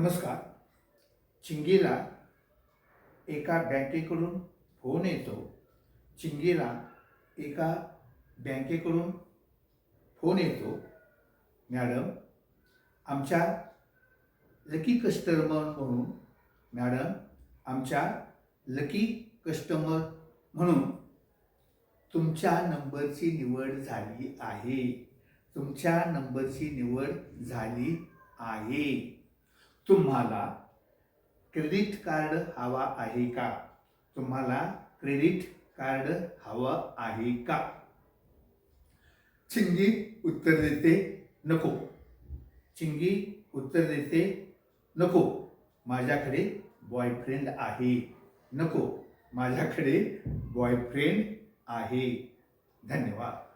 नमस्कार. चिंगीला एका बँकेकडून फोन येतो. चिंगीला एका बँकेकडून फोन येतो. मॅडम आमच्या लकी कस्टमर म्हणून मॅडम आमच्या लकी कस्टमर म्हणून तुमच्या नंबरची निवड झाली आहे. तुमच्या नंबरची निवड झाली आहे. तुम्हाला क्रेडिट कार्ड हवा आहे का? तुम्हाला क्रेडिट कार्ड हवं आहे का? चिंगी उत्तर देते नको. चिंगी उत्तर देते नको. माझ्याकडे बॉयफ्रेंड आहे. नको. माझ्याकडे बॉयफ्रेंड आहे. धन्यवाद.